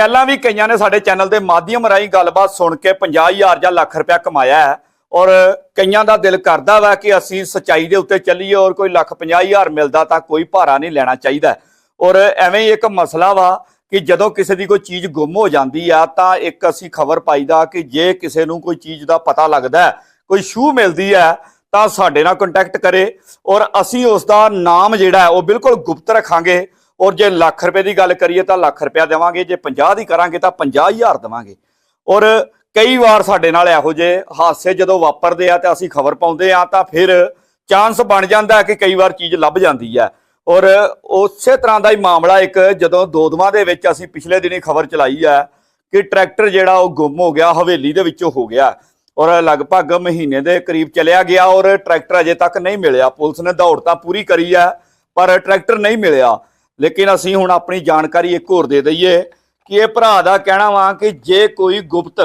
ਪਹਿਲਾਂ ਵੀ ਕਈਆਂ ਨੇ ਸਾਡੇ ਚੈਨਲ ਦੇ ਮਾਧਿਅਮ ਰਾਹੀਂ ਗੱਲਬਾਤ ਸੁਣ ਕੇ 50000 ਜਾਂ ਲੱਖ ਰੁਪਇਆ ਕਮਾਇਆ ਹੈ ਔਰ ਕਈਆਂ ਦਾ ਦਿਲ ਕਰਦਾ ਵਾ ਕਿ ਅਸੀਂ ਸਚਾਈ ਦੇ ਉੱਤੇ ਚੱਲੀਏ ਔਰ ਕੋਈ ਲੱਖ 50000 ਮਿਲਦਾ ਤਾਂ ਕੋਈ ਭਾਰਾ ਨਹੀਂ ਲੈਣਾ ਚਾਹੀਦਾ। ਔਰ ਐਵੇਂ ਹੀ ਇੱਕ ਮਸਲਾ ਵਾ ਕਿ ਜਦੋਂ ਕਿਸੇ ਦੀ ਕੋਈ ਚੀਜ਼ ਗੁੰਮ ਹੋ ਜਾਂਦੀ ਆ ਤਾਂ ਇੱਕ ਅਸੀਂ ਖਬਰ ਪਾਈਦਾ ਕਿ ਜੇ ਕਿਸੇ ਨੂੰ ਕੋਈ ਚੀਜ਼ ਦਾ ਪਤਾ ਲੱਗਦਾ ਕੋਈ ਸ਼ੂ ਮਿਲਦੀ ਹੈ ਤਾਂ ਸਾਡੇ ਨਾਲ ਕੰਟੈਕਟ ਕਰੇ ਔਰ ਅਸੀਂ ਉਸ ਦਾ ਨਾਮ ਜਿਹੜਾ ਉਹ ਬਿਲਕੁਲ ਗੁਪਤ ਰੱਖਾਂਗੇ। ਔਰ ਜੇ ਲੱਖ ਰੁਪਏ ਦੀ ਗੱਲ ਕਰੀਏ ਤਾਂ ਲੱਖ ਰੁਪਇਆ ਦੇਵਾਂਗੇ, ਜੇ 50 ਦੀ ਕਰਾਂਗੇ ਤਾਂ 50000 ਦੇਵਾਂਗੇ। ਔਰ ਕਈ ਵਾਰ ਸਾਡੇ ਨਾਲ ਇਹੋ ਜਿਹੇ ਹਾਦਸੇ ਜਦੋਂ ਵਾਪਰਦੇ ਆ ਤਾਂ ਅਸੀਂ ਖਬਰ ਪਾਉਂਦੇ ਆ ਤਾਂ ਫਿਰ ਚਾਂਸ ਬਣ ਜਾਂਦਾ ਕਿ ਕਈ ਵਾਰ ਚੀਜ਼ ਲੱਭ ਜਾਂਦੀ ਹੈ ਔਰ ਉਸੇ ਤਰ੍ਹਾਂ ਦਾ ਹੀ ਮਾਮਲਾ ਇੱਕ ਜਦੋਂ ਦੋਦਵਾਂ ਦੇ ਵਿੱਚ ਅਸੀਂ ਪਿਛਲੇ ਦਿਨੀ ਖਬਰ ਚਲਾਈ ਹੈ ਕਿ ਟਰੈਕਟਰ ਜਿਹੜਾ ਉਹ ਗੁੰਮ ਹੋ ਗਿਆ, ਹਵੇਲੀ ਦੇ ਵਿੱਚੋਂ ਹੋ ਗਿਆ। ਔਰ ਲਗਭਗ ਮਹੀਨੇ ਦੇ ਕਰੀਬ ਚਲਿਆ ਗਿਆ ਔਰ ਟਰੈਕਟਰ ਅਜੇ ਤੱਕ ਨਹੀਂ ਮਿਲਿਆ। ਪੁਲਿਸ ਨੇ ਦੌੜ ਤਾਂ ਪੂਰੀ ਕਰੀ ਹੈ ਪਰ ਟਰੈਕਟਰ ਨਹੀਂ ਮਿਲਿਆ। ਲੇਕਿਨ ਅਸੀਂ ਹੁਣ ਆਪਣੀ ਜਾਣਕਾਰੀ ਇੱਕ ਹੋਰ ਦੇ ਦਈਏ ਕਿ ਇਹ ਭਰਾ ਦਾ ਕਹਿਣਾ ਵਾ ਕਿ ਜੇ ਕੋਈ ਗੁਪਤ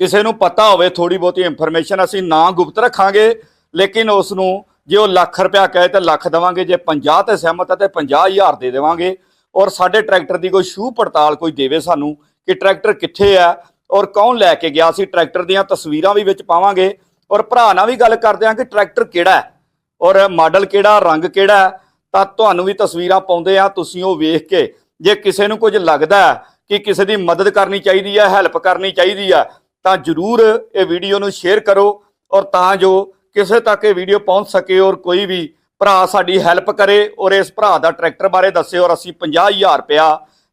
ਕਿਸੇ ਨੂੰ ਪਤਾ ਹੋਵੇ ਥੋੜੀ ਬਹੁਤੀ ਇਨਫੋਰਮੇਸ਼ਨ ਅਸੀਂ ਨਾ ਗੁਪਤ ਰੱਖਾਂਗੇ, ਲੇਕਿਨ ਉਸ ਨੂੰ ਜੇ ਉਹ ਲੱਖ ਰੁਪਇਆ ਕਹੇ ਤਾਂ ਲੱਖ ਦੇਵਾਂਗੇ, ਜੇ 50 ਤੇ ਸਹਿਮਤ ਹੈ ਤੇ 50000 ਦੇ ਦੇਵਾਂਗੇ। ਔਰ ਸਾਡੇ ਟਰੈਕਟਰ ਦੀ ਕੋਈ ਸ਼ੂ ਪੜਤਾਲ ਕੋਈ ਦੇਵੇ ਸਾਨੂੰ ਕਿ ਟਰੈਕਟਰ ਕਿੱਥੇ ਆ ਔਰ ਕੌਣ ਲੈ ਕੇ ਗਿਆ ਸੀ। ਟਰੈਕਟਰ ਦੀਆਂ ਤਸਵੀਰਾਂ ਵੀ ਵਿੱਚ ਪਾਵਾਂਗੇ। ਔਰ ਭਰਾ ਨਾਲ ਵੀ ਗੱਲ ਕਰਦੇ ਹਾਂ ਕਿ ਟਰੈਕਟਰ ਕਿਹੜਾ ਹੈ? ਔਰ ਮਾਡਲ ਕਿਹੜਾ, ਰੰਗ ਕਿਹੜਾ ਤਾਂ ਤੁਹਾਨੂੰ ਵੀ ਤਸਵੀਰਾਂ ਪਾਉਂਦੇ ਆ ਤੁਸੀਂ ਉਹ ਵੇਖ ਕੇ। ਜੇ ਕਿਸੇ ਨੂੰ ਕੁਝ ਲੱਗਦਾ ਕਿ ਕਿਸੇ ਦੀ ਮਦਦ ਕਰਨੀ ਚਾਹੀਦੀ ਹੈ, ਹੈਲਪ ਕਰਨੀ ਚਾਹੀਦੀ ਹੈ, ਤਾਂ ਜਰੂਰ ਇਹ ਵੀਡੀਓ ਨੂੰ ਸ਼ੇਅਰ ਕਰੋ ਔਰ ਤਾਂ ਜੋ ਕਿਸੇ ਤੱਕ ਇਹ ਵੀਡੀਓ ਪਹੁੰਚ ਸਕੇ ਔਰ ਕੋਈ ਵੀ ਭਰਾ ਸਾਡੀ ਹੈਲਪ ਕਰੇ ਔਰ ਇਸ ਭਰਾ ਦਾ ਟਰੈਕਟਰ ਬਾਰੇ ਦੱਸੇ ਔਰ ਅਸੀਂ 50000 ਰੁਪਇਆ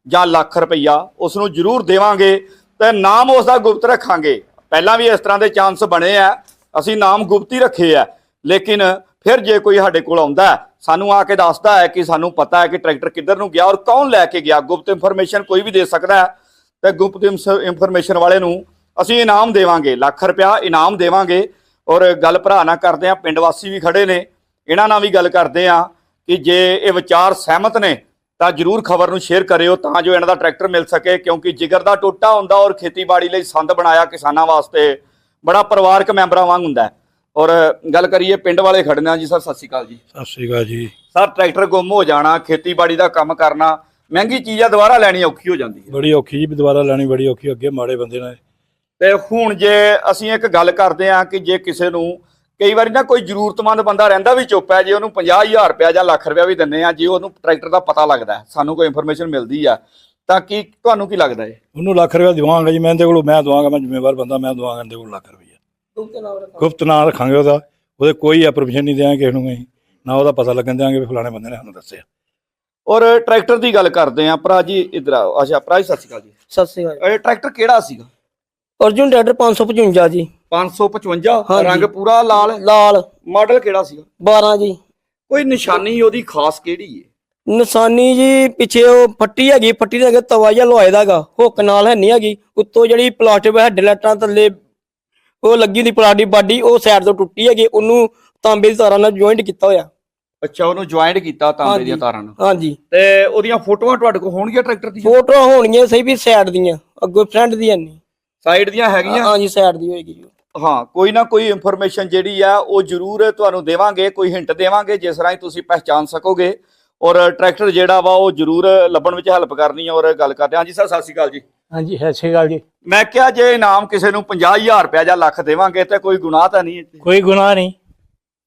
ਜਾਂ ਲੱਖ ਰੁਪਇਆ ਉਸ ਨੂੰ ਜਰੂਰ ਦੇਵਾਂਗੇ ਤੇ ਨਾਮ ਉਸ ਦਾ ਗੁਪਤ ਰੱਖਾਂਗੇ। ਪਹਿਲਾਂ ਵੀ ਇਸ ਤਰ੍ਹਾਂ ਦੇ ਚਾਂਸ ਬਣੇ ਆ। ਅਸੀਂ ਨਾਮ ਗੁਪਤ ਹੀ ਰੱਖੇ ਆ, ਲੇਕਿਨ ਫਿਰ ਜੇ ਕੋਈ ਸਾਡੇ ਕੋਲ ਆਉਂਦਾ ਸਾਨੂੰ ਆ ਕੇ ਦੱਸਦਾ ਹੈ ਕਿ ਸਾਨੂੰ ਪਤਾ ਹੈ ਕਿ ਟਰੈਕਟਰ ਕਿੱਧਰ ਨੂੰ ਗਿਆ ਔਰ ਕੌਣ ਲੈ ਕੇ ਗਿਆ। ਗੁਪਤ ਇਨਫੋਰਮੇਸ਼ਨ ਕੋਈ ਵੀ ਦੇ ਸਕਦਾ ਹੈ। ਤੇ ਗੁਪਤ ਇਨਫੋਰਮੇਸ਼ਨ ਵਾਲੇ ਨੂੰ ਅਸੀਂ ਇਨਾਮ ਦੇਵਾਂਗੇ, ਲੱਖ ਰੁਪਇਆ ਇਨਾਮ ਦੇਵਾਂਗੇ। ਔਰ ਗੱਲ ਭਰਾ ਨਾਲ ਕਰਦੇ ਆ ਪਿੰਡ ਵਾਸੀ ਵੀ ਖੜੇ ਨੇ। ਇਹਨਾਂ ਨਾਲ ਵੀ ਗੱਲ ਕਰਦੇ ਆ ਕਿ ਜੇ ਇਹ ਵਿਚਾਰ ਸਹਿਮਤ ਨੇ, ਤਾਂ ਜਰੂਰ ਖਬਰ ਨੂੰ ਸ਼ੇਅਰ ਕਰਿਓ ਤਾਂ ਜੋ ਇਹਨਾਂ ਦਾ ਟਰੈਕਟਰ ਮਿਲ ਸਕੇ, ਕਿਉਂਕਿ ਜਿਗਰ ਦਾ ਟੋਟਾ ਹੁੰਦਾ ਔਰ ਖੇਤੀਬਾੜੀ ਲਈ ਸੰਦ ਬਣਾਇਆ ਕਿਸਾਨਾਂ ਵਾਸਤੇ ਬੜਾ ਪਰਿਵਾਰਕ ਮੈਂਬਰਾਂ ਵਾਂਗ ਹੁੰਦਾ ਹੈ। ਔਰ ਗੱਲ ਕਰੀਏ ਪਿੰਡ ਵਾਲੇ ਖੜਨਾ ਜੀ ਸਰ ਸਤਿ ਸ਼੍ਰੀ ਅਕਾਲ ਜੀ। ਸਤਿ ਸ਼੍ਰੀ ਅਕਾਲ ਜੀ। ਸਰ ਟਰੈਕਟਰ ਗੁੰਮ ਹੋ ਜਾਣਾ ਖੇਤੀਬਾੜੀ ਦਾ ਕੰਮ ਕਰਨਾ ਮਹਿੰਗੀ ਚੀਜ਼ ਆ ਦੁਬਾਰਾ ਲੈਣੀ ਔਖੀ ਹੋ ਜਾਂਦੀ ਹੈ। ਬੜੀ ਔਖੀ ਜੀ ਦੁਬਾਰਾ ਲੈਣੀ ਬੜੀ ਔਖੀ ਅੱਗੇ ਮਾੜੇ ਬੰਦੇ ਨੇ। ਤੇ ਹੁਣ ਜੇ ਅਸੀਂ ਇੱਕ ਗੱਲ ਕਰਦੇ ਹਾਂ ਕਿ ਜੇ ਕਿਸੇ ਨੂੰ ਕਈ ਵਾਰੀ ਨਾ ਕੋਈ ਜ਼ਰੂਰਤਮੰਦ ਬੰਦਾ ਰਹਿੰਦਾ ਵੀ ਚੁੱਪ ਹੈ ਜੇ ਉਹਨੂੰ 50000 ਰੁਪਇਆ ਜਾਂ ਲੱਖ ਰੁਪਇਆ ਵੀ ਦਿੰਨੇ ਆ ਜੇ ਉਹਨੂੰ ਟਰੈਕਟਰ ਦਾ ਪਤਾ ਲੱਗਦਾ ਸਾਨੂੰ ਕੋਈ ਇਨਫੋਰਮੇਸ਼ਨ ਮਿਲਦੀ ਆ ਤਾਂ ਕੀ ਤੁਹਾਨੂੰ ਕੀ ਲੱਗਦਾ ਹੈ? ਉਹਨੂੰ ਲੱਖ ਰੁਪਇਆ ਦਵਾਂਗਾ ਜੀ ਮੈਂ ਇਹਦੇ ਕੋਲ ਮੈਂ ਦਵਾਂਗਾ ਮੈਂ ਜ਼ਿੰਮੇਵਾਰ ਬੰਦਾ ਮੈਂ ਦਵਾਂਗਾ ਇਹਦੇ ਕੋਲ ਲੱਖ ਰੁਪਇਆ। ਗੁਪਤ ਨਾਂ ਰੱਖਾਂਗੇ। ਉਹਦਾ। ਉਹਦੇ ਕੋਈ ਐਪਰੋਪੇਸ਼ਨ ਨਹੀਂ ਦਿਆਂਗੇ ਕਿਸੇ ਨੂੰ ਅਸੀਂ। ਨਾ ਉਹਦਾ ਪਤਾ ਲੱਗਣ ਦਿਆਂਗੇ ਵੀ ਫਲਾਣੇ ਬੰਦੇ ਨੇ ਸਾਨੂੰ ਦੱਸਿਆ। ਔਰ ਟਰੈਕਟਰ ਦੀ ਗੱਲ ਕਰਦੇ ਆ ਭਰਾ ਜੀ ਇਧਰ ਆਓ। ਅੱਛਾ ਭਰਾ ਜੀ ਸਤਿ ਸ਼੍ਰੀ ਅਕਾਲ ਜੀ। ਸਤਿ ਸ੍ਰੀ ਅਕਾਲ ਇਹ ਟਰੈਕਟਰ ਕਿਹੜਾ ਸੀਗਾ? ਅਰਜੁਨ ਟਰੈਕਟਰ 555 ਜੀ। 555 ਹਾਂਜੀ। ਰੰਗ ਪੂਰਾ ਲਾਲ? ਲਾਲ। ਮਾਡਲ ਕਿਹੜਾ ਸੀਗਾ? 12 ਜੀ। ਕੋਈ ਨਿਸ਼ਾਨੀ ਉਹਦੀ ਖਾਸ ਕਿਹੜੀ ਹੈ ਨਿਸ਼ਾਨੀ ਜੀ ਪਿੱਛੇ ਉਹ ਫੱਟੀ ਹੈਗੀ। ਫੱਟੀ ਦੇ ਅੱਗੇ ਤਵਾ ਜਿਹਾ ਲਵਾਏ ਦਾਗਾ ਹੁੱਕ ਨਾਲ ਹੈ ਨਹੀਂ ਹੈਗੀ। ਉੱਤੋਂ ਜਿਹੜੀ ਪਲਾਸਟਿਕ ਹੈਡ ਲਾਈਟਾਂ ਥੱਲੇ ਉਹ ਲੱਗੀ ਦੀ ਪਲਾਸਟਿਕ ਬਾਡੀ ਉਹ ਸਾਈਡ ਤੋਂ ਟੁੱਟੀ ਹੈਗੀ ਉਹਨੂੰ ਤਾਂਬੇ ਦੀ ਤਾਰਾਂ ਨਾਲ ਜੁਆਇੰਟ ਕੀਤਾ ਹੋਇਆ। ਅੱਛਾ ਉਹਨੂੰ ਜੁਆਇੰਟ ਕੀਤਾ ਤਾਂਬੇ। ਦੀਆਂ ਤਾਰਾਂ ਨਾਲ। ਹਾਂਜੀ। ਤੇ ਉਹਦੀਆਂ ਫੋਟੋਆਂ ਤੁਹਾਡੇ ਕੋਲ ਹੋਣਗੀਆਂ ਟਰੈਕਟਰ ਦੀਆਂ? ਫੋਟੋਆਂ ਹੋਣਗੀਆਂ ਸਹੀ ਵੀ ਸਾਈਡ ਦੀਆਂ ਅੱਗੋਂ ਫਰੰਟ ਦੀਆਂ ਨਹੀਂ ਸਾਈਡ ਦੀਆਂ ਹੈਗੀਆਂ? ਹਾਂਜੀ ਸਾਈਡ ਦੀ ਹੋਏਗੀ ਜੀ। ਹਾਂ ਕੋਈ ਨਾ ਕੋਈ ਇਨਫੋਰਮੇਸ਼ਨ ਜਿਹੜੀ ਆ ਉਹ ਜ਼ਰੂਰ ਤੁਹਾਨੂੰ ਦੇਵਾਂਗੇ ਕੋਈ ਹਿੰਟ ਦੇਵਾਂਗੇ ਜਿਸ ਰਾਹੀਂ ਤੁਸੀਂ ਪਹਿਚਾਨ ਸਕੋਗੇ। ਔਰ ਟਰੈਕਟਰ ਜਿਹੜਾ ਵਾ ਉਹ ਜ਼ਰੂਰ ਲੱਭਣ ਵਿੱਚ ਹੈਲਪ ਕਰਨੀ ਔਰ ਗੱਲ ਕਰਦੇ ਹਾਂ ਜੀ ਸਰ ਸਤਿ ਸ਼੍ਰੀ ਅਕਾਲ ਜੀ। ਹਾਂਜੀ ਸਤਿ ਸ਼੍ਰੀ ਅਕਾਲ ਜੀ। ਮੈਂ ਕਿਹਾ ਜੇ ਇਨਾਮ ਕਿਸੇ ਨੂੰ 50000 ਰੁਪਇਆ ਜਾਂ ਲੱਖ ਦੇਵਾਂਗੇ ਤੇ ਕੋਈ ਗੁਨਾਹ ਤਾਂ ਨਹੀਂ ਹੈ। ਕੋਈ ਗੁਨਾਹ ਨਹੀਂ।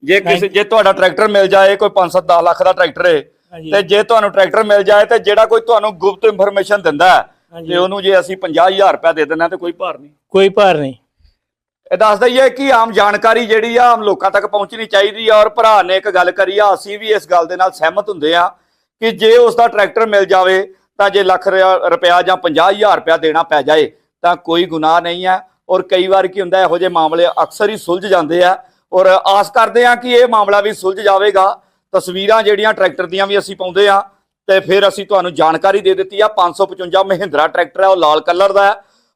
ਜੇ ਕਿਸੇ ਜੇ ਤੁਹਾਡਾ ਟਰੈਕਟਰ ਮਿਲ ਜਾਏ ਕੋਈ 5-7 10 ਲੱਖ ਦਾ ਟਰੈਕਟਰ ਹੈ ਹਾਂਜੀ। ਤੇ ਜੇ ਤੁਹਾਨੂੰ ਟਰੈਕਟਰ ਮਿਲ ਜਾਏ ਤੇ ਜਿਹੜਾ ਕੋਈ ਤੁਹਾਨੂੰ ਗੁਪਤ ਇਨਫੋਰਮੇਸ਼ਨ ਦਿੰਦਾ ਹੈ, ਹਾਂਜੀ। ਤੇ ਉਹਨੂੰ ਜੇ ਅਸੀਂ 50000 ਰੁਪਇਆ ਦੇ ਦਿੰਨਾ ਤੇ ਕੋਈ ਭਾਰ ਨਹੀਂ। ਕੋਈ ਭਾਰ ਨਹੀਂ। ਇਹ ਦੱਸਦਾ ਹੀ ਹੈ ਕਿ ਆਮ ਜਾਣਕਾਰੀ ਜਿਹੜੀ ਆ ਆਮ ਲੋਕਾਂ ਤੱਕ ਪਹੁੰਚਣੀ ਚਾਹੀਦੀ ਆ ਔਰ ਭਰਾ ਨੇ ਇੱਕ ਗੱਲ ਕਰੀ ਆ ਅਸੀਂ ਵੀ ਇਸ ਗੱਲ ਦੇ ਨਾਲ ਸਹਿਮਤ ਹੁੰਦੇ ਆ ਕਿ ਜੇ ਉਸ ਦਾ ਟਰੈਕਟਰ ਮਿਲ ਜਾਵੇ ਤਾਂ ਜੇ ਲੱਖ ਰਿਆ- ਰੁਪਇਆ ਜਾਂ 50000 ਰੁਪਇਆ ਦੇਣਾ ਪੈ ਜਾਏ, ਤਾਂ ਕੋਈ ਗੁਨਾਹ ਨਹੀਂ ਹੈ। ਔਰ ਕਈ ਵਾਰ ਕੀ ਹੁੰਦਾ, ਇਹੋ ਜਿਹੇ ਮਾਮਲੇ ਅਕਸਰ ਹੀ ਸੁਲਝ ਜਾਂਦੇ ਆ। ਔਰ ਆਸ ਕਰਦੇ ਆ ਕਿ ਇਹ ਮਾਮਲਾ ਵੀ ਸੁਲਝ ਜਾਵੇਗਾ। ਤਸਵੀਰਾਂ ਜਿਹੜੀਆਂ ਟਰੈਕਟਰ ਦੀਆਂ ਵੀ ਅਸੀਂ ਪਾਉਂਦੇ ਆ ਤੇ ਫਿਰ ਅਸੀਂ ਤੁਹਾਨੂੰ ਜਾਣਕਾਰੀ ਦੇ ਦਿੱਤੀ ਆ। 555 ਮਹਿੰਦਰਾ ਟਰੈਕਟਰ ਹੈ, ਉਹ ਲਾਲ ਕਲਰ ਦਾ ਹੈ।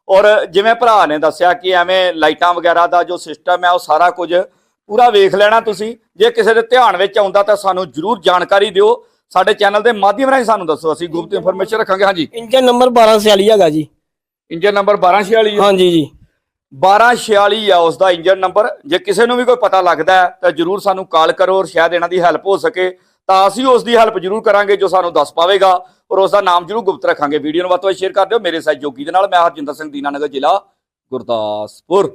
ਔਰ ਜਿਵੇਂ ਭਰਾ ਨੇ ਦੱਸਿਆ ਕਿ ਐਵੇਂ ਲਾਈਟਾਂ ਵਗੈਰਾ ਦਾ ਜੋ ਸਿਸਟਮ ਹੈ, ਉਹ ਸਾਰਾ ਕੁਝ ਪੂਰਾ ਵੇਖ ਲੈਣਾ ਤੁਸੀਂ। ਜੇ ਕਿਸੇ ਦੇ ਧਿਆਨ ਵਿੱਚ ਆਉਂਦਾ ਤਾਂ ਸਾਨੂੰ ਜਰੂਰ ਜਾਣਕਾਰੀ ਦਿਓ। ਸਾਡੇ ਚੈਨਲ ਦੇ ਮਾਧਿਅਮ ਰਾਹੀਂ ਸਾਨੂੰ ਦੱਸੋ ਅਸੀਂ ਗੁਪਤ ਇਨਫੋਰਮੇਸ਼ਨ ਰੱਖਾਂਗੇ ਹਾਂਜੀ। ਇੰਜਨ ਨੰਬਰ 1246 ਹੈਗਾ ਜੀ। ਇੰਜਨ ਨੰਬਰ 1246 ਹੈ ਹਾਂਜੀ ਜੀ। 1246 ਆ ਉਸ ਦਾ ਇੰਜਨ ਨੰਬਰ ਜੇ ਕਿਸੇ ਨੂੰ ਵੀ ਕੋਈ ਪਤਾ ਲੱਗਦਾ ਤਾਂ ਜਰੂਰ ਸਾਨੂੰ ਕਾਲ ਕਰੋ ਔਰ ਸ਼ਾਇਦ ਇਹਨਾਂ ਦੀ ਹੈਲਪ ਹੋ ਸਕੇ। ਤਾਂ ਅਸੀਂ ਉਸ ਦੀ ਹੈਲਪ ਜ਼ਰੂਰ ਕਰਾਂਗੇ ਜੋ ਸਾਨੂੰ ਦੱਸ ਪਾਵੇਗਾ। ਔਰ ਉਸ ਦਾ ਨਾਮ ਜ਼ਰੂਰ ਗੁਪਤ ਰੱਖਾਂਗੇ। ਵੀਡੀਓ ਨੂੰ ਵੱਧ ਤੋਂ ਵੱਧ ਸ਼ੇਅਰ ਕਰ ਦਿਓ। ਮੇਰੇ ਸਾਥ ਜੋਗੀ ਦੇ ਨਾਲ ਮੈਂ ਹਰਜਿੰਦਰ ਸਿੰਘ ਦੀਨਾਨਗਰ ਜ਼ਿਲ੍ਹਾ ਗੁਰਦਾਸਪੁਰ।